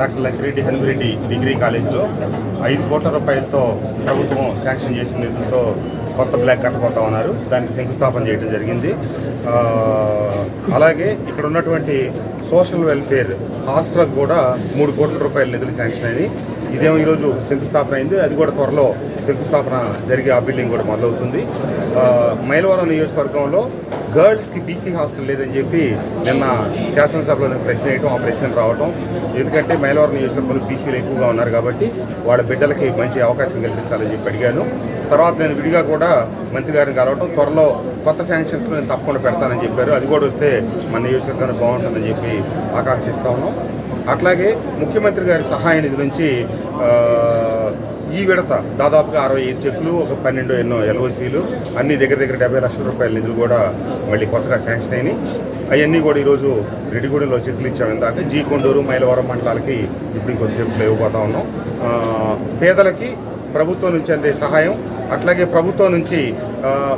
Doctor Lakkireddy Hanumi Reddy degree కాలేజీలో ఐదు కోట్ల రూపాయలతో ప్రభుత్వం శాంక్షన్ చేసిన నిధులతో కొత్త బ్లాక్ కట్టబోతా ఉన్నారు. దానికి శంకుస్థాపన చేయడం జరిగింది. అలాగే ఇక్కడ ఉన్నటువంటి సోషల్ వెల్ఫేర్ హాస్టల్కి కూడా మూడు కోట్ల రూపాయల నిధులు శాంక్షన్ అయింది ఇదేమో ఈరోజు శంకుస్థాపన అయింది. అది కూడా త్వరలో శంకుస్థాపన జరిగే ఆ బిల్డింగ్ కూడా మొదలవుతుంది. మైలవరం నియోజకవర్గంలో గర్ల్స్కి బీసీ హాస్టల్ లేదని చెప్పి నిన్న శాసనసభలో ప్రశ్న వేయటం ఆ ప్రశ్న రావటం. ఎందుకంటే మైలవరం నియోజకవర్గంలో బీసీలు ఎక్కువగా ఉన్నారు కాబట్టి వాళ్ళ బిడ్డలకి మంచి అవకాశం కల్పించాలని చెప్పి అడిగాను. తర్వాత నేను విడిగా కూడా మంత్రి గారిని కలవటం. త్వరలో కొత్త శాంక్షన్స్లో నేను తప్పకుండా పెడతానని చెప్పారు. అది కూడా వస్తే మన నియోజకవర్గానికి బాగుంటుందని చెప్పి ఆకాంక్షిస్తా ఉన్నాం. అట్లాగే ముఖ్యమంత్రి గారి సహాయ నిధి నుంచి ఈ విడత దాదాపుగా అరవై ఐదు చెక్కులు ఒక పన్నెండు ఎన్నో ఎల్ఓసీలు అన్ని దగ్గర దగ్గర డెబ్బై లక్షల రూపాయల నిధులు కూడా మళ్ళీ కొత్తగా శాంక్షన్ అయినాయి. అవన్నీ కూడా ఈరోజు రెడ్డిగూడెంలో చెక్కులు ఇచ్చాం. ఇందాక జీ కొండూరు మైలవరం మండలాలకి ఇప్పుడు ఇంకొక చెక్కులు ఇవ్వబోతా ఉన్నాం. పేదలకి ప్రభుత్వం నుంచి అందే సహాయం అట్లాగే ప్రభుత్వం నుంచి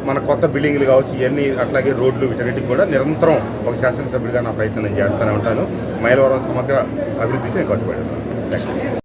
మన కొత్త బిల్డింగ్లు కావచ్చు ఇవన్నీ అట్లాగే రోడ్లు వీటన్నిటికి కూడా నిరంతరం ఒక శాసనసభ్యుడిగా నా ప్రయత్నం చేస్తూనే ఉంటాను. మైలవరం సమగ్ర అభివృద్ధికి నేను కట్టుబడి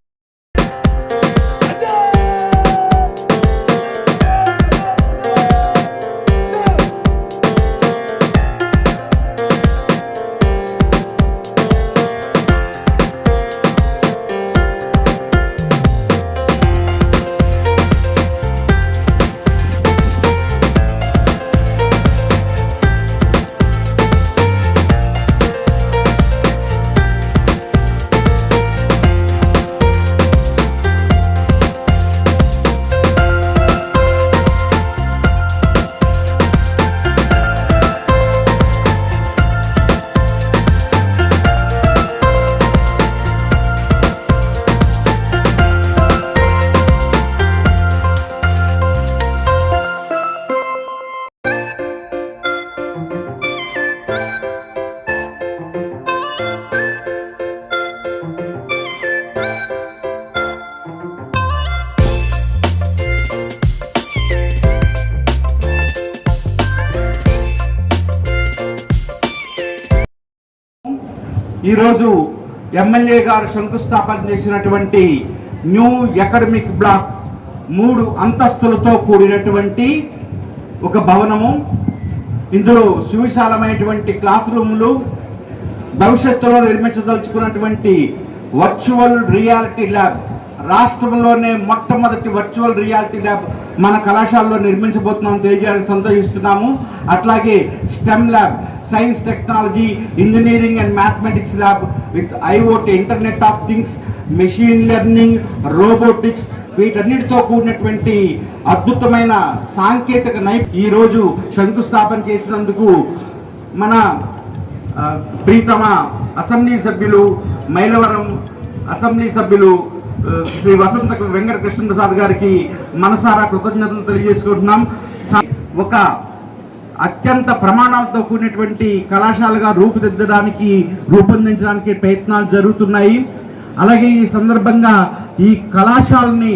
ఈరోజు ఎమ్మెల్యే గారు శంకుస్థాపన చేసినటువంటి న్యూ అకాడమిక్ బ్లాక్ మూడు అంతస్తులతో కూడినటువంటి ఒక భవనము ఇందులో సువిశాలమైనటువంటి క్లాస్ రూములు భవిష్యత్తులో నిర్మించదలుచుకున్నటువంటి వర్చువల్ రియాలిటీ ల్యాబ్ రాష్ట్రంలోనే మొట్టమొదటి వర్చువల్ రియాలిటీ ల్యాబ్ మన కళాశాలలో నిర్మించబోతున్నాం తెలియజేయడానికి సంతోషిస్తున్నాము. అట్లాగే STEM lab science technology engineering and mathematics lab with IOT internet of things machine learning robotics వీటన్నిటితో కూడినటువంటి అద్భుతమైన సాంకేతిక నై ఈరోజు శంకుస్థాపన చేసినందుకు మన ప్రీతమ అసెంబ్లీ సభ్యులు మైలవరం అసెంబ్లీ సభ్యులు శ్రీ వసంత వెంకట కృష్ణప్రసాద్ గారికి మనసారా కృతజ్ఞతలు తెలియజేసుకుంటున్నాం. ఒక అత్యంత ప్రమాణాలతో కూడినటువంటి కళాశాలగా రూపుదిద్దడానికి రూపొందించడానికి ప్రయత్నాలు జరుగుతున్నాయి. అలాగే ఈ సందర్భంగా ఈ కళాశాలని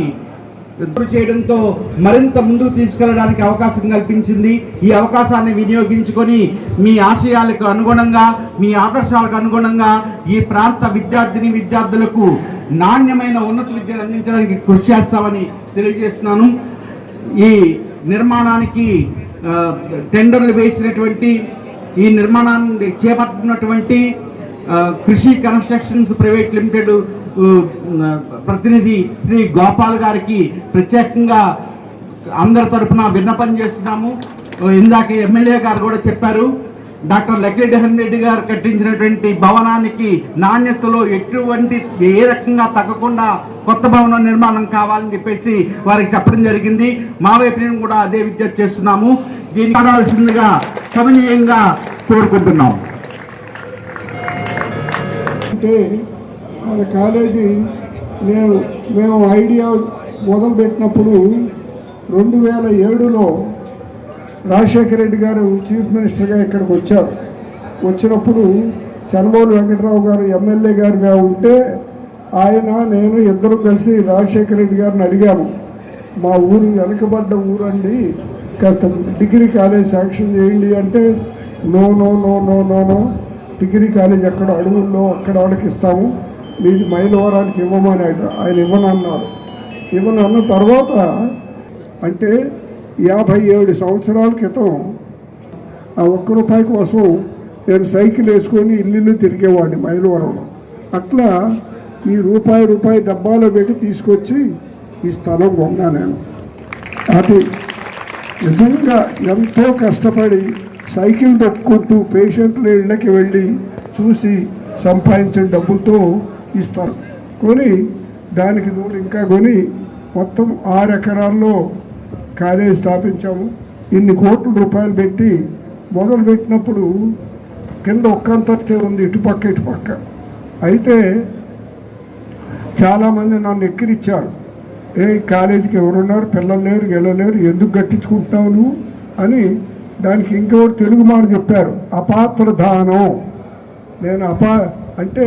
చేయడంతో మరింత ముందుకు తీసుకెళ్ళడానికి అవకాశం కల్పించింది. ఈ అవకాశాన్ని వినియోగించుకొని మీ ఆశయాలకు అనుగుణంగా మీ ఆదర్శాలకు అనుగుణంగా ఈ ప్రాంత విద్యార్థిని విద్యార్థులకు నాణ్యమైన ఉన్నత విద్యను అందించడానికి కృషి చేస్తామని తెలియజేస్తున్నాను. ఈ నిర్మాణానికి టెండర్లు వేసినటువంటి ఈ నిర్మాణాన్ని చేపట్టినటువంటి కృషి కన్స్ట్రక్షన్స్ ప్రైవేట్ లిమిటెడ్ ప్రతినిధి శ్రీ గోపాల్ గారికి ప్రత్యేకంగా అందరి తరపున విన్నపం చేస్తున్నాము. ఇందాక ఎమ్మెల్యే గారు కూడా చెప్పారు డాక్టర్ లక్కిరెడ్డి హన్రెడ్డి గారు కట్టించినటువంటి భవనానికి నాణ్యతలో ఎటువంటి ఏ రకంగా తగ్గకుండా కొత్త భవనం నిర్మాణం కావాలని చెప్పేసి వారికి చెప్పడం జరిగింది. మా వైపు నేను కూడా అదే విజ్ఞప్తి చేస్తున్నాము. దీన్ని కావాల్సిందిగా సమనీయంగా కోరుకుంటున్నాం. అంటే మన కాలేజీ మేము మేము ఐడియా మొదలుపెట్టినప్పుడు రెండు వేల ఏడులో రాజశేఖర రెడ్డి గారు చీఫ్ మినిస్టర్గా ఇక్కడికి వచ్చారు. వచ్చినప్పుడు చంద్రబాబు వెంకటరావు గారు ఎమ్మెల్యే గారుగా ఉంటే ఆయన నేను ఇద్దరు కలిసి రాజశేఖర రెడ్డి గారిని అడిగాము మా ఊరు వెనకబడ్డ ఊరండి కాస్త డిగ్రీ కాలేజ్ శాంక్షన్ చేయండి అంటే no no no no no no degree college ఎక్కడ అడవుల్లో అక్కడ వాళ్ళకి ఇస్తాము మీది మైలవరానికి ఇవ్వమని ఆయన ఆయన ఇవ్వనన్నారు. ఇవ్వనన్న తర్వాత అంటే యాభై ఏడు సంవత్సరాల క్రితం ఆ ఒక్క రూపాయి కోసం నేను సైకిల్ వేసుకొని ఇల్లు తిరిగేవాడిని మైలవరంలో. అట్లా ఈ రూపాయి రూపాయి డబ్బాలో పెట్టి తీసుకొచ్చి ఈ స్థలం కొన్నా నేను. అది నిజంగా ఎంతో కష్టపడి సైకిల్ తొక్కుంటూ పేషెంట్ల ఇళ్ళకి వెళ్ళి చూసి సంపాదించిన డబ్బులతో ఇస్తారు కొని దానికి దూడు ఇంకా కొని మొత్తం ఆరు ఎకరాల్లో కాలేజ్ స్థాపించాము. ఇన్ని కోట్ల రూపాయలు పెట్టి మొదలు పెట్టినప్పుడు కింద ఒక్కంతస్తే ఉంది ఇటుపక్క ఇటుపక్క అయితే చాలామంది నన్ను ఎక్కిరిచ్చారు. ఏ కాలేజీకి ఎవరున్నారు పిల్లలు లేరు వెళ్ళలేరు ఎందుకు కట్టించుకుంటున్నావు నువ్వు అని దానికి ఇంకెవరు తెలుగు మాట చెప్పారు. అపాత్ర దానం. నేను అపా అంటే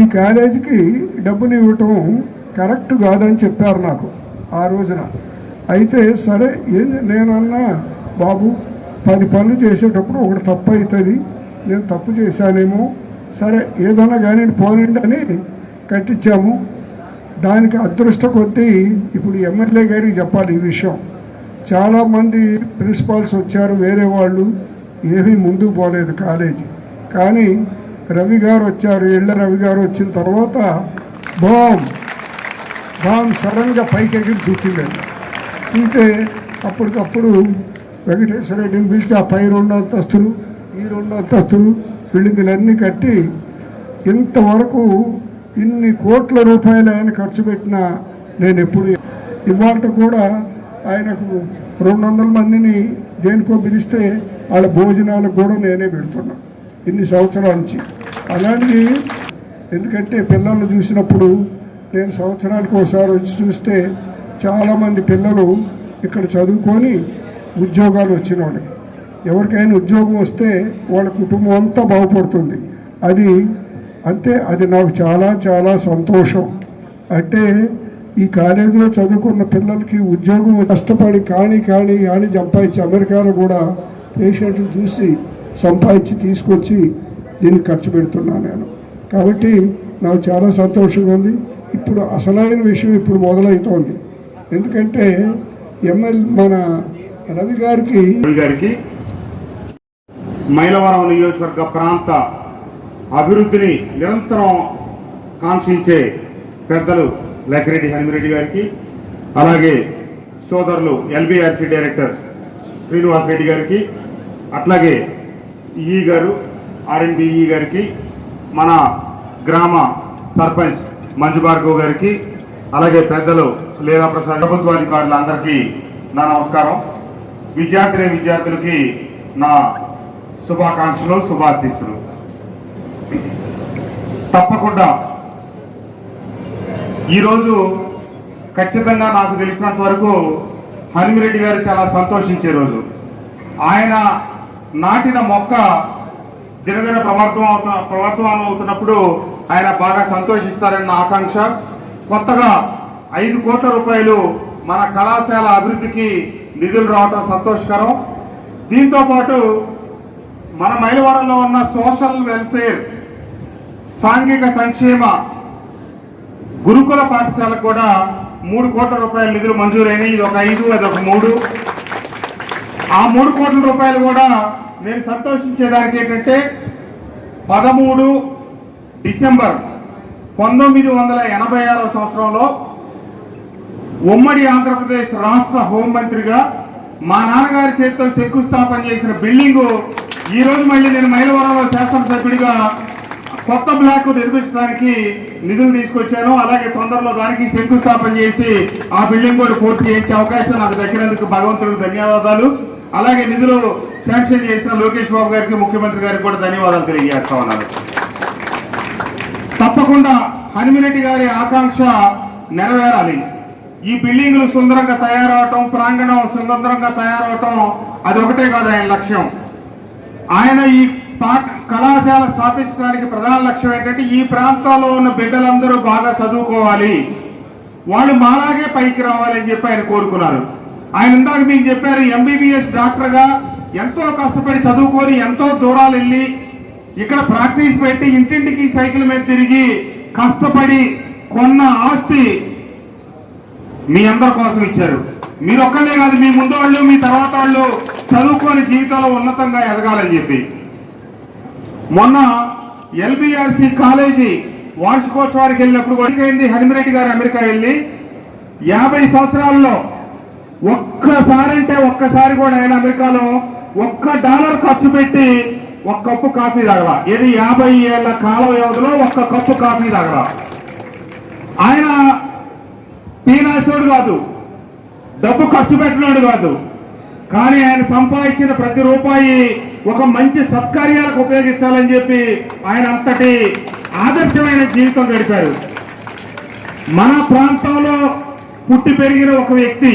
ఈ కాలేజీకి డబ్బులు ఇవ్వటం కరెక్ట్ కాదని చెప్పారు నాకు ఆ రోజున. అయితే సరే ఏంది నేనన్నా బాబు పది పనులు చేసేటప్పుడు ఒకటి తప్పు అవుతుంది నేను తప్పు చేశానేమో. సరే ఏదన్నా కానీ పోనండి అని కట్టించాము దానికి అదృష్ట కొద్దీ ఇప్పుడు ఎమ్మెల్యే గారికి చెప్పాలి ఈ విషయం. చాలామంది ప్రిన్సిపాల్స్ వచ్చారు వేరే వాళ్ళు. ఏమీ ముందుకు పోలేదు కాలేజీ. కానీ రవి గారు వచ్చారు ఇళ్ళ రవి గారు వచ్చిన తర్వాత బామ్ బామ్ సడన్గా పైకి ఎగిరి దూకిందండి. అయితే అప్పటికప్పుడు వెంకటేశ్వర రెడ్డిని పిలిచి ఆ పై రెండు అంతస్తులు ఈ రెండు అంతస్తులు బిల్డింగులన్నీ కట్టి ఇంతవరకు ఇన్ని కోట్ల రూపాయలు ఆయన ఖర్చు పెట్టిన నేను ఎప్పుడు ఇవాళ కూడా ఆయనకు రెండు వందల మందిని దేనికో పిలిస్తే వాళ్ళ భోజనాలకు కూడా నేనే పెడుతున్నా ఇన్ని సంవత్సరాల నుంచి. అలాంటిది ఎందుకంటే పిల్లల్ని చూసినప్పుడు నేను సంవత్సరానికి ఒకసారి వచ్చి చూస్తే చాలామంది పిల్లలు ఇక్కడ చదువుకొని ఉద్యోగాలు వచ్చిన వాళ్ళకి. ఎవరికైనా ఉద్యోగం వస్తే వాళ్ళ కుటుంబం అంతా బాగుపడుతుంది. అది అంతే అది నాకు చాలా చాలా సంతోషం. అంటే ఈ కాలేజీలో చదువుకున్న పిల్లలకి ఉద్యోగం కష్టపడి కాని కాని కాని సంపాదించి అమెరికాలో కూడా పేషెంట్లు చూసి సంపాదించి తీసుకొచ్చి దీన్ని ఖర్చు పెడుతున్నాను నేను. కాబట్టి నాకు చాలా సంతోషంగా ఉంది. ఇప్పుడు అసలైన విషయం ఇప్పుడు మొదలవుతోంది. ఎందుకంటే ఎమ్మెల్యే మన రవి గారికి రవి గారికి మైలవరం నియోజకవర్గ ప్రాంత అభివృద్ధిని నిరంతరం కాంక్షించే పెద్దలు లక్కిరెడ్డి హనుమిరెడ్డి గారికి అలాగే సోదరులు ఎల్బిఆర్సి డైరెక్టర్ శ్రీనివాస్ రెడ్డి గారికి అట్లాగే ఈ గారు ఆర్ఎన్బిఈ గారికి మన గ్రామ సర్పంచ్ మంజు భార్గవ్ గారికి అలాగే పెద్దలు లేదా ప్రభుత్వ అధికారులందరికీ నా నమస్కారం. విద్యార్థిని విద్యార్థులకి నా శుభాకాంక్షలు శుభాశీస్సులు. తప్పకుండా ఈరోజు ఖచ్చితంగా నాకు తెలిసినంత వరకు హనుమిరెడ్డి గారు చాలా సంతోషించే రోజు. ఆయన నాటిన మొక్క దినదిన ప్రవర్తం అవుతున్న ప్రవర్తమానం అవుతున్నప్పుడు ఆయన బాగా సంతోషిస్తారన్న ఆకాంక్ష. కొత్తగా ఐదు కోట్ల రూపాయలు మన కళాశాల అభివృద్ధికి నిధులు రావడం సంతోషకరం. దీంతో పాటు మన మైలవరంలో ఉన్న సోషల్ వెల్ఫేర్ సాంఘిక సంక్షేమ గురుకుల పాఠశాల కూడా మూడు కోట్ల రూపాయల నిధులు మంజూరైనాయి. ఇది ఒక ఐదు అది ఒక మూడు. ఆ మూడు కోట్ల రూపాయలు కూడా నేను సంతోషించేదానికి ఏంటంటే పదమూడు డిసెంబర్ పంతొమ్మిది వందల ఎనభై ఆరో సంవత్సరంలో ఉమ్మడి ఆంధ్రప్రదేశ్ రాష్ట్ర హోంమంత్రిగా మా నాన్నగారి చేతితో శంకుస్థాపన చేసిన బిల్డింగు ఈ రోజు మళ్ళీ నేను మైలవరంలో శాసనసభ్యుడిగా కొత్త బ్లాక్ నిర్మించడానికి నిధులు తీసుకొచ్చాను. అలాగే తొందరలో దానికి శంకుస్థాపన చేసి ఆ బిల్డింగ్ కూడా పూర్తి చేయించే అవకాశం నాకు దక్కినందుకు భగవంతుడికి ధన్యవాదాలు. అలాగే నిధులు శాంక్షన్ చేసిన లోకేష్ బాబు గారికి ముఖ్యమంత్రి గారికి కూడా ధన్యవాదాలు తెలియజేస్తా ఉన్నాను. తప్పకుండా హనుమిరెడ్డి గారి ఆకాంక్ష నెరవేరాలి. ఈ బిల్డింగులు సుందరంగా తయారవటం ప్రాంగణం సుందరంగా తయారవటం అది ఒకటే కాదు ఆయన లక్ష్యం. ఆయన ఈ కళాశాల స్థాపించడానికి ప్రధాన లక్ష్యం ఏంటంటే ఈ ప్రాంతంలో ఉన్న బిడ్డలందరూ బాగా చదువుకోవాలి. వాళ్ళు మాలాగే పైకి రావాలి అని చెప్పి ఆయన కోరుకున్నారు. ఆయన ఇందాక మీకు చెప్పారు ఎంబీబీఎస్ డాక్టర్గా ఎంతో కష్టపడి చదువుకొని ఎంతో దూరాలు వెళ్ళి ఇక్కడ ప్రాక్టీస్ పెట్టి ఇంటింటికి సైకిల్ మీద తిరిగి కష్టపడి కొన్న ఆస్తి మీ అందరి కోసం ఇచ్చారు. మీరు ఒక్కళ్ళే కాదు మీ ముందు వాళ్ళు మీ తర్వాత వాళ్ళు చదువుకొని జీవితంలో ఉన్నతంగా ఎదగాలని చెప్పి. మొన్న ఎల్బిఆర్సి కాలేజీ వార్షికోత్సవానికి వెళ్ళినప్పుడు కూడా హరిమిరెడ్డి గారు అమెరికా వెళ్ళి యాభై సంవత్సరాల్లో ఒక్కసారి అంటే ఒక్కసారి కూడా ఆయన అమెరికాలో ఒక్క డాలర్ ఖర్చు పెట్టి ఒక కప్పు కాఫీ తాగల. ఇది యాభై ఏళ్ళ కాల వ్యవధిలో ఒక్క కప్పు కాఫీ తాగల. ఆయన పీనాసుడు కాదు. డబ్బు ఖర్చు పెట్టినాడు కాదు. కానీ ఆయన సంపాదించిన ప్రతి రూపాయి ఒక మంచి సత్కార్యాలకు ఉపయోగించాలని చెప్పి ఆయన అంతటి ఆదర్శమైన జీవితం గడిపారు. మన ప్రాంతంలో పుట్టి పెరిగిన ఒక వ్యక్తి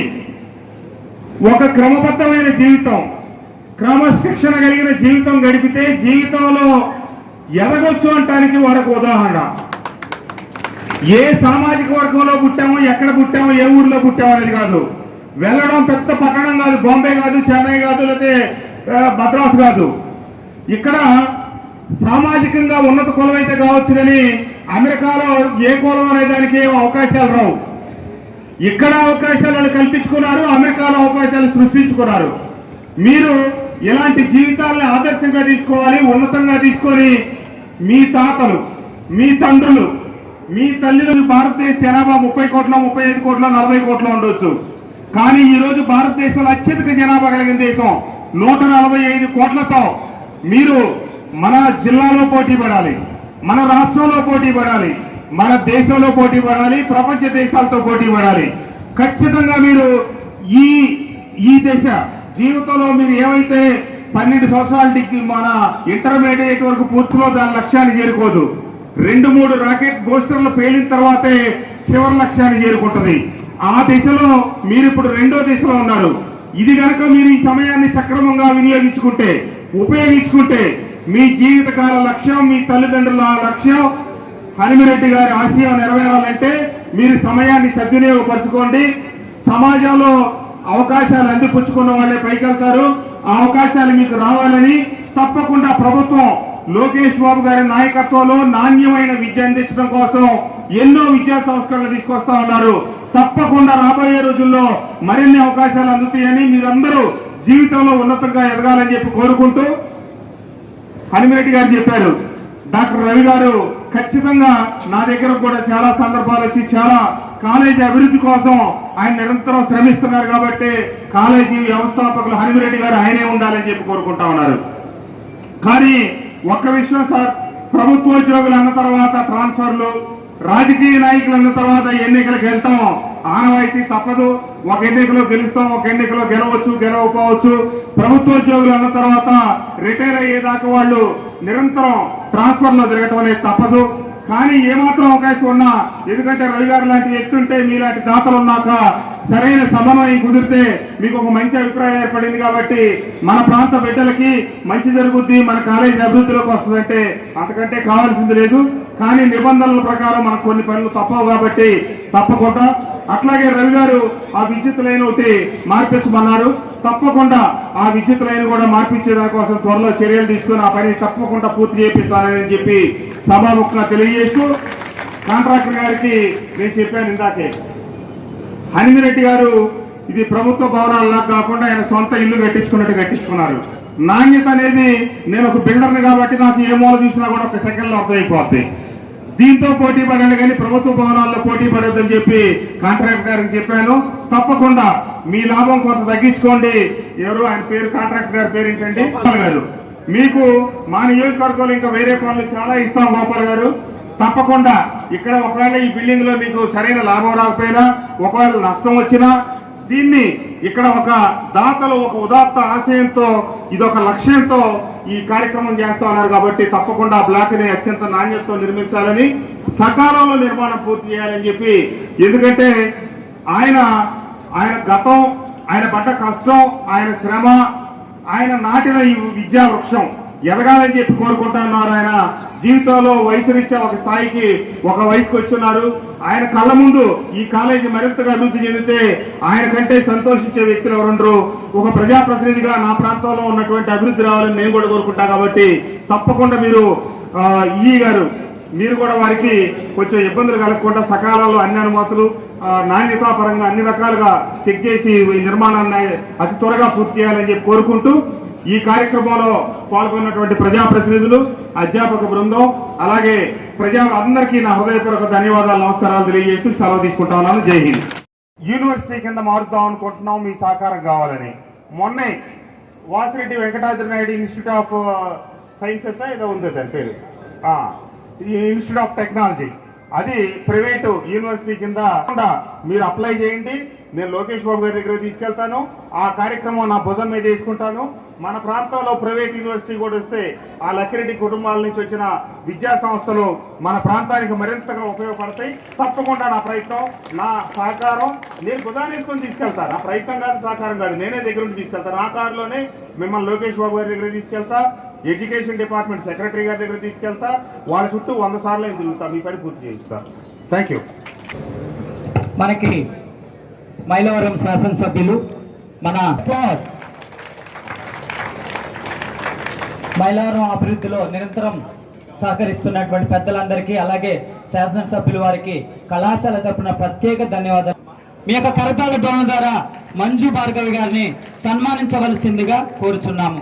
ఒక క్రమబద్ధమైన జీవితం క్రమశిక్షణ కలిగిన జీవితం గడిపితే జీవితంలో ఎదగొచ్చు అంటానికి వాడకు ఉదాహరణ. ఏ సామాజిక వర్గంలో పుట్టాము ఎక్కడ పుట్టాము ఏ ఊర్లో పుట్టాము అనేది కాదు. వెళ్ళడం పెద్ద పట్టణం కాదు బాంబే కాదు చెన్నై కాదు లేకపోతే ఆ, మద్రాసు కాదు. ఇక్కడ సామాజికంగా ఉన్నత కులం అయితే కావచ్చు కానీ అమెరికాలో ఏ కులం అనే దానికి అవకాశాలు రావు. ఇక్కడ అవకాశాలు వాళ్ళు కల్పించుకున్నారు అమెరికాలో అవకాశాలు సృష్టించుకున్నారు. మీరు ఇలాంటి జీవితాలను ఆదర్శంగా తీసుకోవాలి ఉన్నతంగా తీసుకొని మీ తాతలు మీ తండ్రులు మీ తల్లిదండ్రులు భారతదేశ జనాభా ముప్పై కోట్ల ముప్పై ఐదు కోట్ల నలభై కోట్ల ఉండొచ్చు. కానీ ఈరోజు భారతదేశంలో అత్యధిక జనాభా కలిగిన దేశం నూట నలభై ఐదు కోట్లతో మీరు మన జిల్లాలో పోటీ పడాలి మన రాష్ట్రంలో పోటీ పడాలి మన దేశంలో పోటీ పడాలి ప్రపంచ దేశాలతో పోటీ పడాలి. ఖచ్చితంగా మీరు ఈ ఈ దశ జీవితంలో మీరు ఏమైతే పన్నెండు సంవత్సరాల డిగ్రీ మన ఇంటర్మీడియట్ వరకు పూర్తిలో దాని లక్ష్యాన్ని చేరుకోదు. రెండు మూడు రాకెట్ బూస్టర్లు పేలిన తర్వాతే చివరి లక్ష్యాన్ని చేరుకుంటుంది. ఆ దిశలో మీరు ఇప్పుడు రెండో దిశలో ఉన్నారు. ఇది కనుక మీరు ఈ సమయాన్ని సక్రమంగా వినియోగించుకుంటే ఉపయోగించుకుంటే మీ జీవితకాల లక్ష్యం మీ తల్లిదండ్రుల లక్ష్యం హనుమిరెడ్డి గారి ఆశయం నెరవేరాలంటే మీరు సమయాన్ని సద్వినియోగపరచుకోండి. సమాజంలో అవకాశాలు అందిపుచ్చుకున్న వాళ్ళే పైకెళ్తారు. ఆ అవకాశాలు మీకు రావాలని తప్పకుండా ప్రభుత్వం లోకేష్ బాబు గారి నాయకత్వంలో నాణ్యమైన విద్య అందించడం కోసం ఎన్నో విద్యా సంస్కరణలు తీసుకొస్తా ఉన్నారు. తప్పకుండా రాబోయే రోజుల్లో మరిన్ని అవకాశాలు అందుతాయని మీరందరూ జీవితంలో ఉన్నతంగా ఎదగాలని చెప్పి కోరుకుంటూ హనుమిరెడ్డి గారు చెప్పారు. డాక్టర్ రవి గారు ఖచ్చితంగా నా దగ్గర కూడా చాలా సందర్భాలు వచ్చి చాలా కాలేజీ అభివృద్ధి కోసం ఆయన నిరంతరం శ్రమిస్తున్నారు కాబట్టి కాలేజీ వ్యవస్థాపకులు హనుమిరెడ్డి గారు ఆయనే ఉండాలని చెప్పి కోరుకుంటా ఉన్నారు. కానీ ఒక్క విషయం సార్ ప్రభుత్వోద్యోగులు అన్న తర్వాత ట్రాన్స్ఫర్లు రాజకీయ నాయకులు అన్న తర్వాత ఎన్నికలకు వెళ్తాం ఆనవాయితీ తప్పదు. ఒక ఎన్నికలో గెలుస్తాం ఒక ఎన్నికలో గెలవచ్చు గెలవకపోవచ్చు. ప్రభుత్వోద్యోగులు అన్న తర్వాత రిటైర్ అయ్యేదాకా వాళ్ళు నిరంతరం ట్రాన్స్ఫర్లో జరగటం తిరగటం అనేది తప్పదు. కానీ ఏమాత్రం అవకాశం ఉన్నా ఎందుకంటే రవి గారు లాంటి వ్యక్తి ఉంటే మీలాంటి దాతలు ఉన్నాక సరైన సమన్వయం కుదిరితే మీకు ఒక మంచి అభిప్రాయం ఏర్పడింది కాబట్టి మన ప్రాంత బిడ్డలకి మంచి జరుగుద్ది మన కాలేజీ అభివృద్ధిలోకి వస్తుందంటే అంతకంటే కావాల్సింది లేదు. కానీ నిబంధనల ప్రకారం మనకు కొన్ని పనులు తప్పవు కాబట్టి తప్పకుండా. అట్లాగే రవి గారు ఆ విద్యుత్ లైన్ ఒకటి మార్పించమన్నారు. తప్పకుండా ఆ విద్యుత్ లైన్ కూడా మార్పించే దానికోసం త్వరలో చర్యలు తీసుకుని ఆ పని తప్పకుండా పూర్తి చేపిస్తానని చెప్పి సభాముఖంగా తెలియజేస్తూ కాంట్రాక్టర్ గారికి నేను చెప్పాను ఇందాకే. హనిమిరెడ్డి గారు ఇది ప్రభుత్వ భవనాల్లా కాకుండా ఆయన సొంత ఇల్లు కట్టించుకున్నట్టు కట్టించుకున్నారు. నాణ్యత అనేది నేను ఒక బిల్డర్ని కాబట్టి నాకు ఏ మూల చూసినా కూడా ఒక సెకండ్లో అర్థమైపోద్ది. దీంతో పోటీ పడండి కానీ ప్రభుత్వ భవనాల్లో పోటీ పడొద్దని చెప్పి కాంట్రాక్టర్ గారికి చెప్పాను. తప్పకుండా మీ లాభం కొంత తగ్గించుకోండి. ఎవరు? ఆయన పేరు కాంట్రాక్టర్ గారి పేరు ఏంటంటే గోపాల్ గారు. మీకు మా నియోజకవర్గంలో ఇంకా వేరే పనులు చాలా ఇస్తాం గోపాల్ గారు. తప్పకుండా ఇక్కడ ఒకవేళ ఈ బిల్డింగ్లో మీకు సరైన లాభం రాకపోయినా ఒకవేళ నష్టం వచ్చినా దీన్ని ఇక్కడ ఒక దాతలు ఒక ఉదాత్త ఆశయంతో ఇదొక లక్ష్యంతో ఈ కార్యక్రమం చేస్తా ఉన్నారు కాబట్టి తప్పకుండా ఆ బ్లాక్ని అత్యంత నాణ్యతతో నిర్మించాలని సకాలంలో నిర్మాణం పూర్తి చేయాలని చెప్పి ఎందుకంటే ఆయన ఆయన గతం ఆయన పడ్డ కష్టం ఆయన శ్రమ ఆయన నాటిన ఈ విద్యా వృక్షం ఎదగాలని చెప్పి కోరుకుంటున్నారు ఆయన. జీవితంలో వయసు రీత్యా ఒక స్థాయికి ఒక వయసుకు వచ్చున్నారు. ఆయన కళ్ళ ముందు ఈ కాలేజీ మరింతగా అభివృద్ధి చెందితే ఆయన కంటే సంతోషించే వ్యక్తులు ఎవరుండరు? ఒక ప్రజాప్రతినిధిగా నా ప్రాంతంలో ఉన్నటువంటి అభివృద్ధి రావాలని నేను కూడా కోరుకుంటా కాబట్టి తప్పకుండా మీరు ఈ గారు మీరు కూడా వారికి కొంచెం ఇబ్బందులు కలగకుండా సకాలంలో అన్ని అనుమతులు నాణ్యతాపరంగా అన్ని రకాలుగా చెక్ చేసి ఈ నిర్మాణాన్ని అతి త్వరగా పూర్తి చేయాలని చెప్పి కోరుకుంటూ ఈ కార్యక్రమంలో పాల్గొన్నటువంటి ప్రజాప్రతినిధులు అధ్యాపక బృందం అలాగే ప్రజా అందరికీ నా హృదయపూర్వక ధన్యవాదాలు నమస్కారాలు తెలియజేస్తూ సెలవు తీసుకుంటా ఉన్నాను. జై హింద్. యూనివర్సిటీ కింద మారుద్దాం అనుకుంటున్నాం మీ సహకారం కావాలని. మొన్నే Vasireddy Venkatadri Naidu institute of sciences ఏదో ఉంది దాని పేరు. ఈ ఇన్స్టిట్యూట్ ఆఫ్ టెక్నాలజీ. అది ప్రైవేటు యూనివర్సిటీ కింద మీరు అప్లై చేయండి. నేను లోకేష్ బాబు గారి దగ్గర తీసుకెళ్తాను. ఆ కార్యక్రమం నా భుజం మీద తీసుకుంటాను మన ప్రాంతంలో ప్రైవేట్ యూనివర్సిటీ కూడా వస్తే ఆ లక్కిరెడ్డి కుటుంబాల నుంచి వచ్చిన విద్యా సంస్థలు మన ప్రాంతానికి మరింతగా ఉపయోగపడతాయి. తప్పకుండా నా ప్రయత్నం నా సహకారం. నేను భుజాన్ని వేసుకొని తీసుకెళ్తాను. నా ప్రయత్నం కాదు సహకారం కాదు. నేనే దగ్గర ఉండి తీసుకెళ్తాను. ఆ కారులోనే మిమ్మల్ని లోకేష్ బాబు గారి దగ్గర తీసుకెళ్తా. ఎడ్యుకేషన్ డిపార్ట్మెంట్ సెక్రటరీ గారి దగ్గర తీసుకెళ్తా వాళ్ళ చుట్టూ వంద సార్లు నేను తిరుగుతా మీ పని పూర్తి చేయిస్తా. థ్యాంక్ యూ మనకి మైలవరం శాసనసభ్యులు మన బాస్ మైలవరం అభివృద్ధిలో నిరంతరం సహకరిస్తున్నటువంటి పెద్దలందరికీ అలాగే శాసనసభ్యులు వారికి కళాశాల తరపున ప్రత్యేక ధన్యవాదాలు. మీ యొక్క కరతాల ధ్వనుల ద్వారా మంజు భార్గవి గారిని సన్మానించవలసిందిగా కోరుచున్నాము.